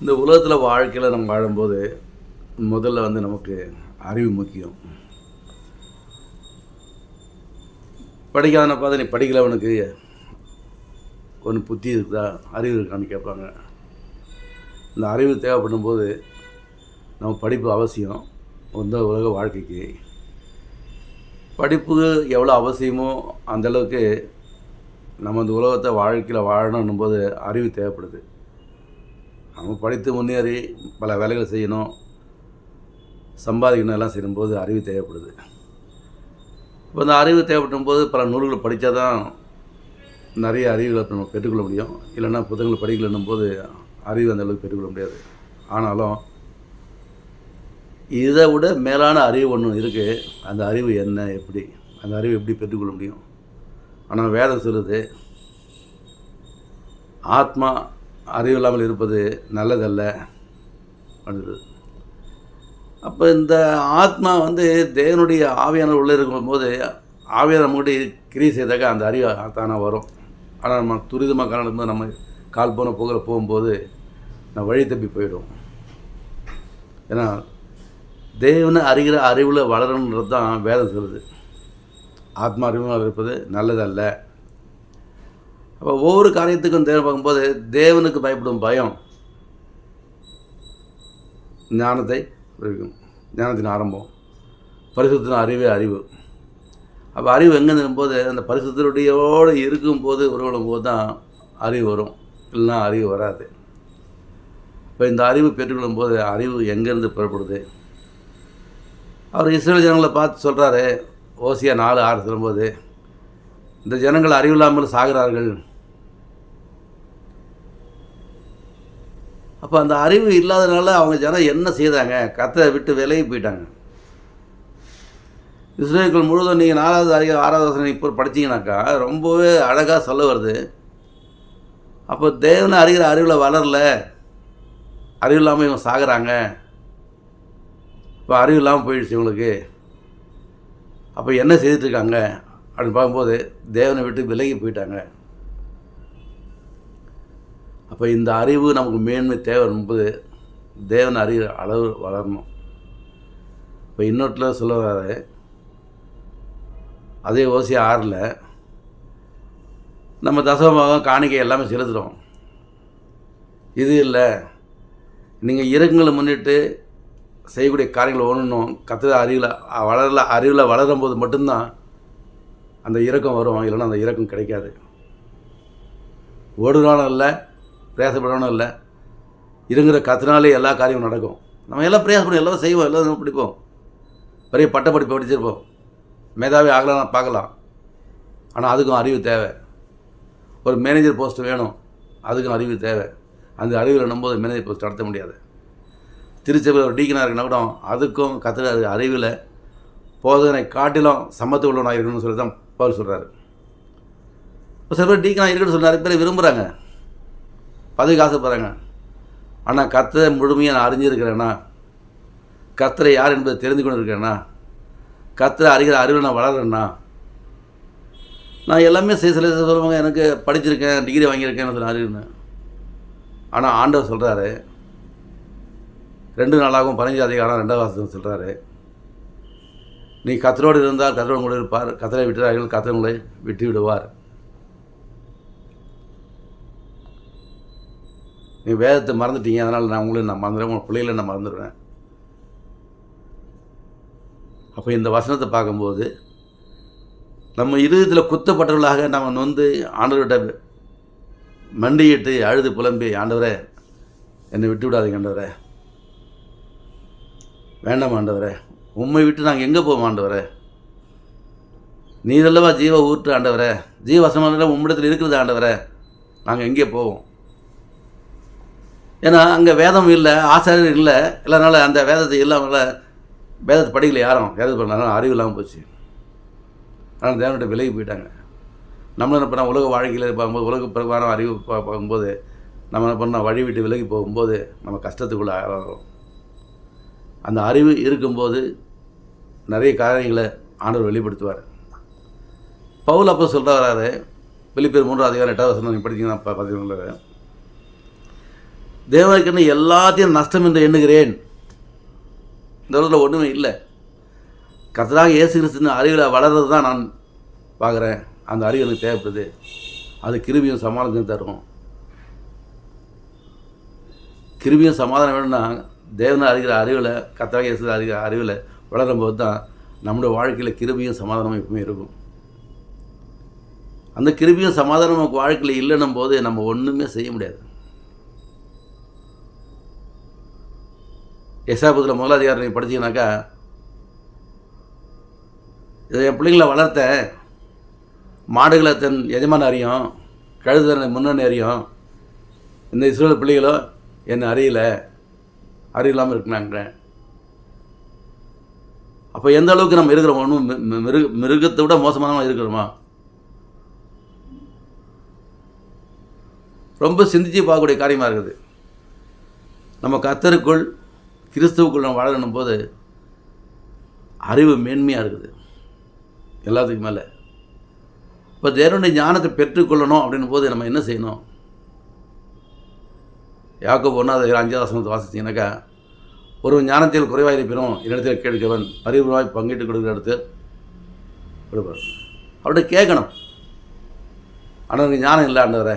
இந்த உலகத்தில் வாழ்க்கையில் நம்ம வாழும்போது முதல்ல வந்து நமக்கு அறிவு முக்கியம். படிக்காதனை பார்த்து நீ படிக்கலவனுக்கு ஒன்று புத்தி இருக்குதா? அறிவு இருக்கான்னு கேட்பாங்க. இந்த அறிவு தேவைப்படும் போது நம்ம படிப்பு அவசியம். இந்த உலக வாழ்க்கைக்கு படிப்பு எவ்வளோ அவசியமோ அந்த அளவுக்கு நம்ம இந்த உலகத்தை வாழ்க்கையில் வாழணும் போது அறிவு தேவைப்படுது. நம்ம படித்து முன்னேறி பல வேலைகள் செய்யணும் சம்பாதிக்கணும் எல்லாம் செய்யும்போது அறிவு தேவைப்படுது. இப்போ இந்த அறிவு தேவைப்படும் போது பல நூல்களை படித்தா தான் நிறைய அறிவுகளை நம்ம பெற்றுக்கொள்ள முடியும். இல்லைன்னா புத்தகங்களை படிக்கலன்னும் போது அறிவு அந்த அளவுக்கு பெற்றுக்கொள்ள முடியாது. ஆனாலும் இதை விட மேலான அறிவு ஒன்று இருக்குது அந்த அறிவு என்ன எப்படி அந்த அறிவு எப்படி பெற்றுக்கொள்ள முடியும்? ஆனால் வேதம் சொல்லுது ஆத்மா அறிவு இல்லாமல் இருப்பது நல்லதல்ல அப்படின்றது அப்போ இந்த ஆத்மா வந்து தேவனுடைய ஆவியானவர் உள்ளே இருக்கும்போது ஆவியான நம்மகிட்ட கிரியை செய்தாக்க அந்த அறிவு தானாக வரும். ஆனால் நம்ம துரிதமாக காரணம் நம்ம கால் போன போகிற போகும்போது நான் வழி தப்பி போயிடும். ஏன்னா தேவனை அறிகிற அறிவில் வளரணுன்றது தான் வேதம் சொல்லுது. ஆத்மா அறிவாக இருப்பது நல்லதல்ல. அப்போ ஒவ்வொரு காரியத்துக்கும் தேவன் பார்க்கும்போது தேவனுக்கு பயப்படும் பயம் ஞானத்தை குறிக்கும் ஞானத்தின் ஆரம்பம். பரிசுத்தின் அறிவே அறிவு. அப்போ அறிவு எங்கே போது அந்த பரிசுத்தருடையோடு இருக்கும்போது உருவடும் போது தான் அறிவு வரும். இல்லைன்னா அறிவு வராது. இப்போ இந்த அறிவு பெற்றுக்கொள்ளும் போது அறிவு எங்கேருந்து புறப்படுது? அவர் இஸ்ரேல் ஜனங்களை பார்த்து சொல்கிறாரு ஓசியா நாலு ஆறு சொல்லும்போது இந்த ஜனங்கள் அறிவில்லாமல் சாகிறார்கள். அப்போ அந்த அறிவு இல்லாதனால அவங்க ஜனம் என்ன செய்தாங்க? கத்தை விட்டு விலகி போயிட்டாங்க. இஸ்ரேல்கள் முழுவதும் நீங்கள் நாலாவது அறிவு ஆறாவது வசனம் இப்போ படிச்சீங்கன்னாக்கா ரொம்பவே அழகாக சொல்ல வருது. அப்போ தேவனை அறிகிற அறிவில் வளரல. அறிவு இல்லாமல் இவங்க சாகுறாங்க. இப்போ அறிவு இல்லாமல் போயிடுச்சு இவங்களுக்கு. அப்போ என்ன செய்துட்ருக்காங்க அப்படின்னு பார்க்கும்போது தேவனை விட்டு விலகி போயிட்டாங்க. அப்போ இந்த அறிவு நமக்கு மேன்மை தேவை என்பது தேவன் அறிவு அளவு வளரணும். இப்போ இன்னொருத்தில் சொல்ல வராது அதே ஓசி ஆறில் நம்ம தசமபாகம் காணிக்கை எல்லாமே செலுத்துகிறோம் இது இல்லை. நீங்கள் இறக்குங்களை முன்னிட்டு செய்யக்கூடிய காரியங்களை ஒன்றும் கத்துற அறிவில் வளரல அறிவில் வளரும் போது மட்டும்தான் அந்த இறக்கம் வரும். இல்லைன்னா அந்த இறக்கம் கிடைக்காது. ஓடுறானும் இல்லை பிரயாசப்படணும் இல்லை. இருங்கிற கத்துனாலே எல்லா காரியமும் நடக்கும். நம்ம எல்லாம் பிரயாசப்படும் எல்லாம் செய்வோம். எல்லாம் பிடிப்போம். பெரிய பட்ட படிப்பு படிச்சிருப்போம். மேதாவி ஆகலாம் பார்க்கலாம். ஆனால் அதுக்கும் அறிவு தேவை. ஒரு மேனேஜர் போஸ்ட் வேணும். அதுக்கும் அறிவு தேவை. அந்த அறிவில் நம்போது மேனேஜர் போஸ்ட் நடத்த முடியாது. திருச்சபையில் ஒரு டீக்கனாக இருக்குன்னா கூட அதுக்கும் கற்றுக்க அறிவில் போதனை காட்டிலும் சம்மத்து உள்ளவனாக இருக்கணும்னு சொல்லி தான் பவுல் சொல்கிறாரு இப்போ சில பேர் டீக்கனாக இருக்குன்னு சொல்லி நிறைய பேர் விரும்புகிறாங்க பதவிக்கு ஆசைப்படுறாங்க ஆனால் கத்தரை முழுமையாக நான் அறிஞ்சிருக்கிறேன்னா கத்தரை யார் என்பதை தெரிந்து கொண்டு இருக்கிறேன்னா கத்தரை அறிகிற அறிவில் நான் வளர்கிறேன்னா நான் எல்லாமே செய்ய சில சொல்லுவாங்க எனக்கு படிச்சிருக்கேன் டிகிரி வாங்கியிருக்கேன் சொல்லி அறிவுன்னு ஆனால் ஆண்டவர் சொல்கிறாரு ரெண்டு நாளாகவும் பதினஞ்சு அதிகாரம் ரெண்டாவது வாசம் சொல்கிறாரு நீ கத்தரோடு இருந்தால் கத்தரோடு கூட இருப்பார். கத்தரை விட்டார்கள் கத்தரங்களை விட்டு விடுவார் நீ வேதத்தை மறந்துட்டீங்க அதனால் நான் உங்களை நான் மறந்துடுவேன் உங்கள் பிள்ளைகளை நான் மறந்துடுவேன் அப்போ இந்த வசனத்தை பார்க்கும்போது நம்ம இருதயத்தில் குத்தப்பட்டவர்களாக நம்ம நொந்து ஆண்டவர்கிட்ட மண்டியிட்டு அழுது புலம்பி ஆண்டவரே என்னை விட்டு விடாதீங்க ஆண்டவரே. வேண்டாம் ஆண்டவரே. உண்மை விட்டு நாங்கள் எங்கே போவோம் ஆண்டவரே? நீ இதல்லவா ஜீவ ஊற்று ஆண்டவரே. ஜீவசமான உம்மிடத்தில் இருக்கிறது ஆண்டவரே. நாங்கள் எங்கே போவோம்? ஏன்னா அங்கே வேதம் இல்லை ஆசாரியர் இல்லை. இல்லைனால அந்த வேதத்தை இல்லாமல் வேதத்தை படிக்கல யாரும். வேதத்தை பண்ணாலும் அறிவு இல்லாமல் போச்சு. ஆனால் தேவன்கிட்ட விலகி போயிட்டாங்க. நம்மளும் என்ன பண்ணால் உலக வாழ்க்கையில் பார்க்கும்போது உலக பிரகாரம் அறிவு பார்க்கும்போது நம்ம என்ன பண்ணால் வழி விட்டு விலகி போகும்போது நம்ம கஷ்டத்துக்குள்ளே ஆகிறோம் அந்த அறிவு இருக்கும்போது நிறைய காரியங்களை ஆண்டவர் வெளிப்படுத்துவார். பவுல் அப்போ சொல்கிறாரு வெளிப்பேர் மூன்றாவது அதிகாரம் எட்டாவது வசனம் படிச்சிங்கன்னா பார்த்தீங்கன்னா தேவனுக்குன்னு எல்லாத்தையும் நஷ்டம் என்று எண்ணுகிறேன். இந்த உலகத்தில் ஒன்றுமே இல்லை. கத்தராக இயேசு கிறிஸ்துவின் அறிவில் வளர்றது தான் நான் பார்க்குறேன். அந்த அறிவு எனக்கு தேவைப்படுது. அது கிருபியும் சமாதானத்தையும் தரும். கிருபியும் சமாதானம் வேணும்னா தேவனை அறிகிற அறிவில் கத்தராக இயேசு அறிகிற அறிவில் வளரும்போது தான் நம்முடைய வாழ்க்கையில் கிருபியும் சமாதானமும் எப்பவுமே இருக்கும். அந்த கிருபியும் சமாதானம் நமக்கு வாழ்க்கையில் இல்லைன்னும் போது நம்ம ஒன்றுமே செய்ய முடியாது. எசாபத்தில் முதலாதிகாரம் நீங்கள் படிச்சீங்கன்னாக்கா இதை என் பிள்ளைங்களை வளர்த்த மாடுகளை தன் எஜமான அறியும் கழுதனை முன்னணி அறியும் இந்த இஸ்ரேல் பிள்ளைகளோ என்னை அறியலை அறியலாமல் இருக்கிறாங்க. அப்போ எந்த அளவுக்கு நம்ம இருக்கிறோம் ஒன்றும் மிருக மிருகத்தை விட மோசமானவங்க இருக்கிறோமா? ரொம்ப சிந்திச்சு பார்க்கக்கூடிய காரியமாக இருக்குது. நம்ம கத்தருக்குள் கிறிஸ்துவுக்குள் நம்ம வாழணும் போது அறிவு மேன்மையாக இருக்குது. எல்லாத்துக்கும் மேலே. இப்போ தேவனுடைய ஞானத்தை பெற்றுக்கொள்ளணும் அப்படின்னும் போது நம்ம என்ன செய்யணும்? யாக்கோ ஒன்றாவது அஞ்சாவது வசனத்தை வாசிச்சிங்கனாக்கா ஒரு ஞானத்தில் குறைவாக இருப்பினும் என்னிடத்தில் கேட்கவன் பரிபூர்ணமாய் பங்கிட்டு கொடுக்குற இடத்தில் கொடுப்பார். அவர்கிட்ட கேட்கணும். ஆனால் எனக்கு ஞானம் இல்லை ஆண்டவரே.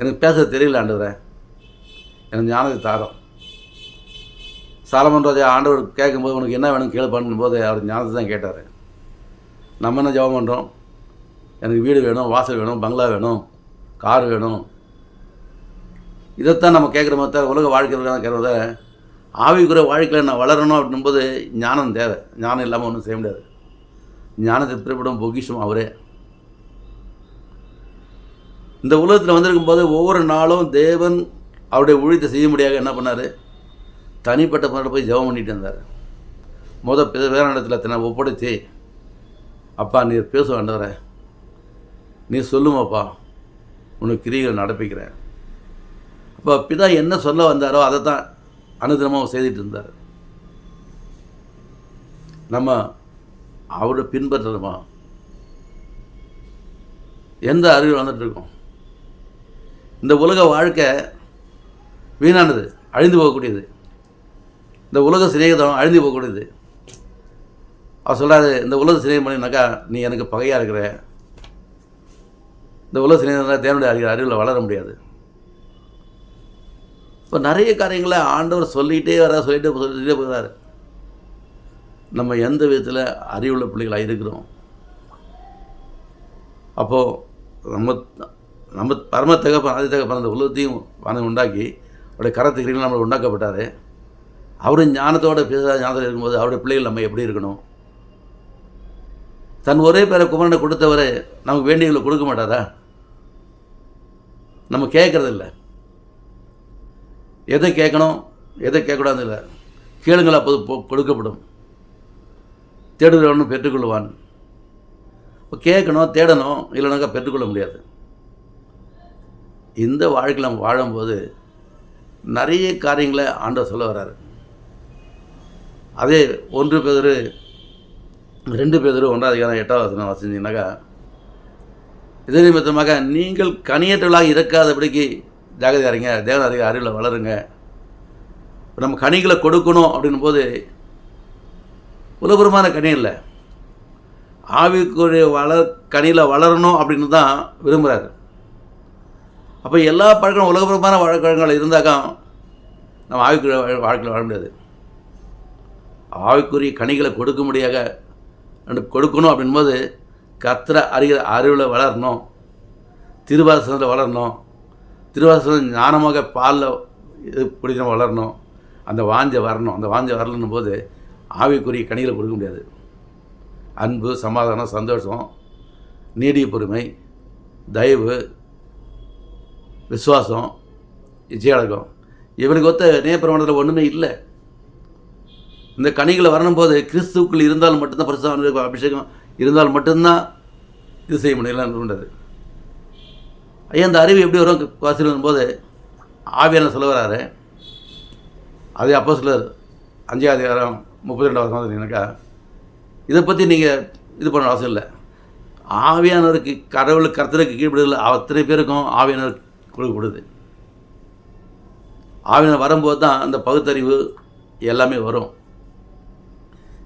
எனக்கு பேச தெரியல ஆண்டவரே. எனக்கு ஞானத்தை தாரம். சாலமன் ராஜா ஆண்டவர் கேட்கும்போது உனக்கு என்ன வேணும்? கேள்வி போது அவர் ஞானத்தை தான் கேட்டார். நம்ம என்ன ஜெபம் பண்ணுறோம் எனக்கு வீடு வேணும் வாசல் வேணும் பங்களா வேணும் கார் வேணும். இதைத்தான் நம்ம கேட்குற மாதிரி உலக வாழ்க்கையில் கேட்குறத ஆவிக்குற வாழ்க்கையில் நான் வளரணும் அப்படின்போது ஞானம் தேவை. ஞானம் இல்லாமல் ஒன்றும் செய்ய முடியாது. ஞானத்தை பிறப்பிடும் பொக்கிஷம் அவரே. இந்த உலகத்தில் வந்திருக்கும் போது ஒவ்வொரு நாளும் தேவன் அவருடைய ஊழியத்தை செய்ய முடியாத என்ன பண்ணார்? தனிப்பட்ட முறையில் போய் ஜெபம் பண்ணிட்டு இருந்தார். முத வேற இடத்துல தன்னை ஒப்படைச்சி அப்பா நீர் பேச வேண்டவர நீ சொல்லுமாப்பா. உனக்கு கிரிகள் நடப்பிக்கிறேன். அப்போ பிதா என்ன சொல்ல வந்தாரோ அதை தான் அனுதினமாக செய்துட்டு இருந்தார். நம்ம அவரை பின்பற்றணுமா எந்த அறிவு வந்துட்டு இருக்கோம்? இந்த உலக வாழ்க்கை வீணானது அழிந்து போகக்கூடியது. இந்த உலக சிநேகிதம் அழிந்து போகக்கூடியது. அவர் சொல்கிறாரு இந்த உலக சிநேகம் பண்ணினாக்கா நீ எனக்கு பகையாக இருக்கிற. இந்த உலக சிநேகம் தேவனுடைய அறிவு அறிவில் வளர முடியாது. இப்போ நிறைய காரியங்களை ஆண்டவர் சொல்லிகிட்டே வர சொல்லிட்டு சொல்லிகிட்டே போகிறாரு நம்ம எந்த விதத்தில் அறிவுள்ள பிள்ளைகளாக இருக்கிறோம்? அப்போது நம்ம நம்ம பரம தகப்பன் ஆதி தகப்பன் அந்த உலகத்தையும் வானம் உண்டாக்கி அவருடைய கரத்துக்கு நம்மளை உண்டாக்கப்பட்டார். அவரும் ஞானத்தோட பேசுகிற ஞானத்தில் இருக்கும்போது அவருடைய பிள்ளைகள் நம்ம எப்படி இருக்கணும்? தன் ஒரே பேரை குமரனை கொடுத்தவரை நமக்கு வேண்டியவங்களை கொடுக்க மாட்டாரா? நம்ம கேட்குறதில்ல. எதை கேட்கணும் எதை கேட்கக்கூடாது இல்லை கேளுங்கள் அப்போது கொடுக்கப்படும். தேடுகிறவனும் பெற்றுக்கொள்வான். இப்போ கேட்கணும் தேடணும் இல்லைனாக்கா பெற்றுக்கொள்ள முடியாது. இந்த வாழ்க்கையில் நம்ம வாழும்போது நிறைய காரியங்களை ஆண்டவர் சொல்ல வர்றாரு. அதே ஒன்று பேர் ரெண்டு பேர் ஒன்றாவது அதிகாரம் எட்டாவது வசனம் வசிச்சிங்கனாக்கா இதே நிமித்தமாக நீங்கள் கனியற்றவர்களாக இருக்காதபடிக்கு ஜாகதிகாரிங்க இருங்க அதிக அறிவில் வளருங்க. நம்ம கனிகளை கொடுக்கணும் அப்படின்னும் போது உலகபுரமான கனி இல்லை. ஆவிக்குரிய வளர் கனியில் வளரணும் அப்படின்னு தான் விரும்புகிறாரு அப்போ எல்லா பழக்கம் உலகபுரமான வழக்கங்கள் இருந்தாக்கா நம்ம ஆவிக்குரிய வாழ்க்கையில் வாழ முடியாது. ஆவிக்குரிய கனிகளை கொடுக்க முடியாத ரெண்டு கொடுக்கணும் அப்படின்போது கத்திர அறிகிற அறிவில் வளரணும். திருவாசனத்தில் வளரணும். திருவாசகம் ஞானமாக பாலில் இது குடிக்கணும் வளரணும். அந்த வாஞ்சை வரணும். அந்த வாஞ்சை வரலன்னும் போது ஆவிக்குரிய கணிகளை கொடுக்க முடியாது. அன்பு சமாதானம் சந்தோஷம் நீடிய பொறுமை தயவு விசுவாசம் இச்சையடக்கம் இவனுக்கு ஒத்த நேப்பிரமாணத்தில் ஒன்றுமே இல்லை. இந்த கனிகளை வரணும்போது கிறிஸ்துவுக்குள் இருந்தால் மட்டும்தான் பரிசுத்த அபிஷேகம் இருந்தால் மட்டும்தான் இது செய்ய முடியலன்றது ஐயா இந்த அறிவு எப்படி வரும்? வாசிடும் போது ஆவியான சொல்ல வராரு? அதே அப்போ சிலர் அஞ்சாவது அதிகாரம் முப்பத்தி ரெண்டாவது பார்த்தீங்கன்னாக்கா இதை பற்றி நீங்கள் இது பண்ண அவசியம் இல்லை. ஆவியானவருக்கு கடவுளுக்கு கர்த்தருக்கு கீழ்படுதல் அத்தனை பேருக்கும் ஆவியானவர் கொடுக்கப்படுது. ஆவினர் வரும்போது தான் அந்த பகுத்தறிவு எல்லாமே வரும்.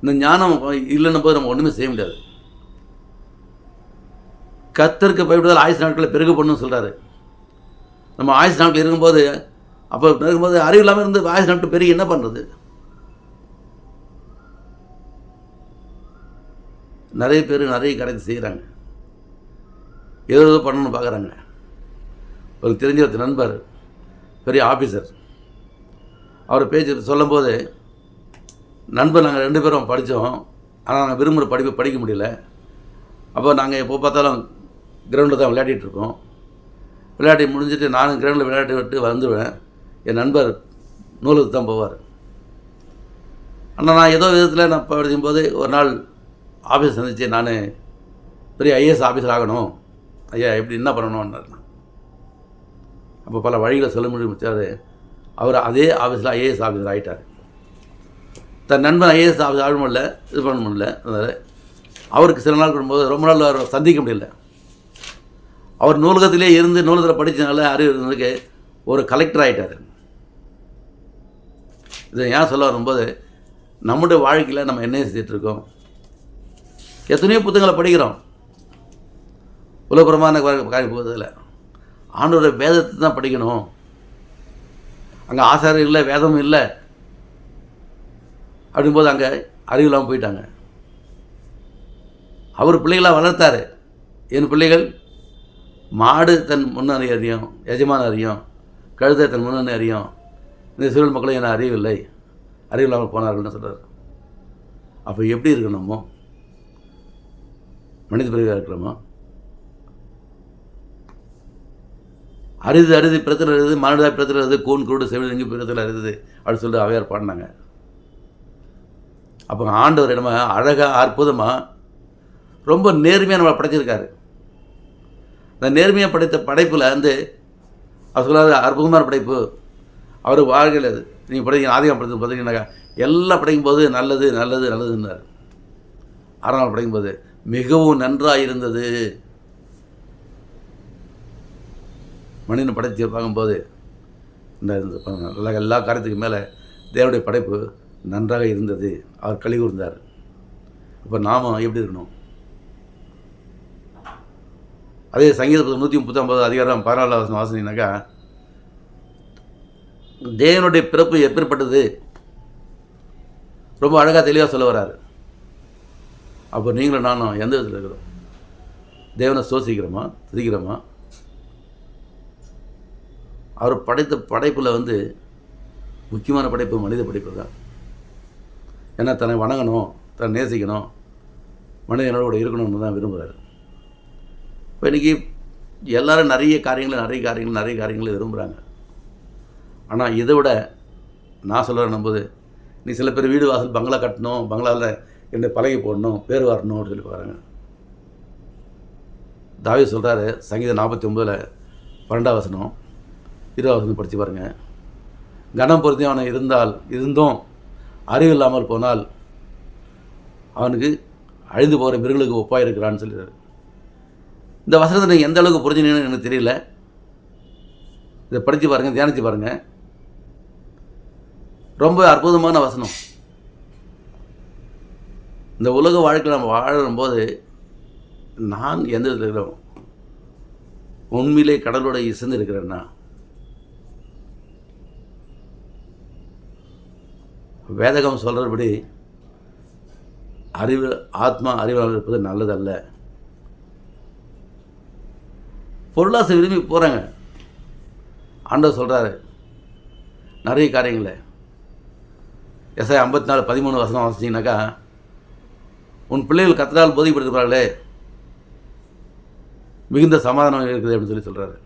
இந்த ஞானம் இல்லைன்னும் போது நம்ம ஒன்றுமே செய்ய முடியாது. கத்தருக்கு பயப்படுதல் ஆயுசு நாட்களை பெருக பண்ணுன்னு சொல்கிறாரு நம்ம ஆயுசு நாட்கள் இருக்கும்போது அப்போ இருக்கும்போது அறிவு இல்லாமல் இருந்து ஆயுசு நாட்கள் பெருகி என்ன பண்ணுறது நிறைய பேர் நிறைய கடைக்கு செய்கிறாங்க ஏதோ ஏதோ பண்ணணும்னு பார்க்குறாங்க ஒரு தெரிஞ்ச ஒரு நண்பர் பெரிய ஆஃபீஸர் அவர் பேச்சு சொல்லும்போது நண்பர் நாங்கள் ரெண்டு பேரும் படித்தோம் ஆனால் நாங்கள் விரும்புகிற படிப்பு படிக்க முடியல. அப்போ நாங்கள் எப்போ பார்த்தாலும் கிரவுண்டில் தான் விளையாடிட்டு இருப்போம் விளையாடி முடிஞ்சிட்டு நானும் கிரவுண்டில் விளையாடி விட்டு வந்துடுவேன் என் நண்பர் நூலுக்கு தான் போவார். ஆனால் நான் ஏதோ விதத்தில் நான் படிக்கும்போது ஒரு நாள் ஆஃபீஸ் சந்திச்சு நான் பெரிய ஐஏஎஸ் ஆஃபீஸர் ஆகணும். ஐயா எப்படி என்ன பண்ணணும்னாரு அப்போ பல வழிகளை சொல்ல முடியாது அவர் அதே ஆஃபீஸில் ஐஏஎஸ் ஆஃபீஸர் ஆகிட்டார் தன் நண்பன் ஐஏஎஸ் ஆஃபீஸ் ஆக முடியல இது பண்ண முடியல. அதனால் அவருக்கு சில நாள் கொடுக்கும்போது ரொம்ப நாள் அவர் சந்திக்க முடியல. அவர் நூலகத்திலே இருந்து நூலகத்தில் படித்தனால அறிவு இருந்ததுக்கு ஒரு கலெக்டர் ஆகிட்டார் இதை ஏன் சொல்ல வரும்போது நம்முடைய வாழ்க்கையில் நம்ம என்ன செஞ்சுட்டு எத்தனையோ புத்தகங்களை படிக்கிறோம். உலகப்புறமான காரியம் போகிறதில்ல ஆண்டோட வேதத்தை தான் படிக்கணும். அங்கே ஆசாரம் இல்லை வேதமும் இல்லை. அப்படிங்கும்போது அங்கே அறிவு இல்லாமல் போயிட்டாங்க. அவர் பிள்ளைகளாக வளர்த்தாரு. என் பிள்ளைகள் மாடு தன் முன்னணி அறியும் எஜமான அறியும் கழுதை தன் முன்னணி அறியும். இந்த சிறுவல் மக்களும் என்ன அறிவில்லை அறிவில்லாமல் போனார்கள்னு சொல்கிறார் அப்போ எப்படி இருக்கணுமோ மனித பிரிவாக இருக்கிறோமோ அரிது அரிது பிரச்சனை அரிது மானுடா பிரச்சனை அரிது கூன் குருடு செவில் எங்கே பிரச்சனை அரிது அப்படின்னு சொல்லிட்டு அவையார் பாடினாங்க. அப்போ ஆண்டவர் நம்ம அழகாக அற்புதமாக ரொம்ப நேர்மையாக நம்மளை படைச்சிருக்காரு. இந்த நேர்மையாக படைத்த படைப்பில் வந்து அவர் சொல்லாத அற்புதமான படைப்பு. அவர் வாழ்க்கையில் அது. நீங்கள் படிக்க ஆதிகம் படத்து பார்த்தீங்கன்னாக்கா எல்லாம் படிக்கும்போது நல்லது நல்லது நல்லதுன்னார். ஆறாம் படைக்கும் போது மிகவும் நன்றாக இருந்தது மனிதனை படைத்து பார்க்கும்போது இந்த எல்லா எல்லா காரியத்துக்கு மேலே தேவனுடைய படைப்பு நன்றாக இருந்தது. அவர் கழி கூர்ந்தார் இப்போ நாம் எப்படி இருக்கணும்? அதே சங்கீத நூற்றி முப்பத்தொம்பது அதிகாரம் பதினாலாவது வசனம் வாசினீங்கன்னாக்கா தேவனுடைய பிறப்பு எப்பேற்பட்டது? ரொம்ப அழகாக தெளிவாக சொல்ல வர்றாரு அப்போ நீங்களும் நானும் எந்த விதத்தில் இருக்கிறோம்? தேவனை சோசிக்கிறோமா? துதிக்கிறோமா? அவர் படைத்த படைப்பில் வந்து முக்கியமான படைப்பு மனித படைப்பு தான். ஏன்னா தன்னை வணங்கணும் தன்னை நேசிக்கணும் மனிதனோட கூட இருக்கணும்னு தான் விரும்புகிறாரு இப்போ இன்றைக்கி எல்லோரும் நிறைய காரியங்கள் நிறைய காரியங்கள் நிறைய காரியங்களை விரும்புகிறாங்க ஆனால் இதை விட நான் சொல்கிறேன் போது நீ சில பேர் வீடு வாசல் பங்களா கட்டணும் பங்களாவில் என்னை பழகி போடணும் பேர் வரணும் அப்படின்னு சொல்லி பாருங்க தாவி சொல்கிறாரு சங்கீதம் நாற்பத்தி ஒம்பதில் பன்னெண்டாம் வசனம் இருபது வசனம் படித்து பாருங்கள் கனம் பொருத்தி அவனை இருந்தால் இருந்தும் அறிவு இல்லாமல் போனால் அவனுக்கு அழிந்து போகிற மிருகங்களுக்கு ஒப்பாக இருக்கிறான்னு சொல்லிடுறாரு இந்த வசனத்தை நீங்கள் எந்த அளவுக்கு புரிஞ்சுனீங்கன்னு எனக்கு தெரியல. இதை படித்து பாருங்கள் தியானித்து பாருங்கள் ரொம்ப அற்புதமான வசனம். இந்த உலக வாழ்க்கையில் நம்ம வாழும்போது நான் எந்த இதில் இருக்கிறோம் உண்மையிலே கடலோட இசைந்து இருக்கிறேன்னா? வேதகம் சொல்கிறபடி அறிவு ஆத்மா அறிவாளர் இருப்பது நல்லதல்ல. பொருளாசை விரும்பி போகிறாங்க ஆண்டவர் சொல்கிறாரு நிறைய காரியங்களை. எஸ்ஐ ஐம்பத்தி நாலு பதிமூணு வசனம் வாசிச்சிங்கனாக்கா உன் பிள்ளைகள் கத்தனால் போதிப்படுத்துகிறார்களே மிகுந்த சமாதானம் இருக்குது அப்படின்னு சொல்லி சொல்கிறாரு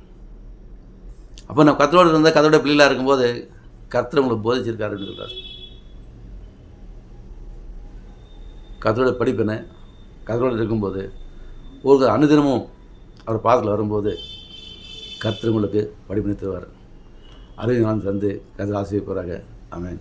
அப்போ நான் கத்தரோடு இருந்தால் கத்தோட பிள்ளைகளாக இருக்கும்போது கர்த்தர் உங்களுக்கு போதிச்சிருக்காருன்னு சொல்கிறார் கத்தரோட படிப்பினை கத்தரோடு இருக்கும்போது ஒரு அனுதினமும் அவர் பாதத்தில் வரும்போது கர்த்தர் உங்களுக்கு படிப்பினை தருவார். அறிவு நான் தந்து கதை ஆசிரியர் போகிறாங்க ஆமென்.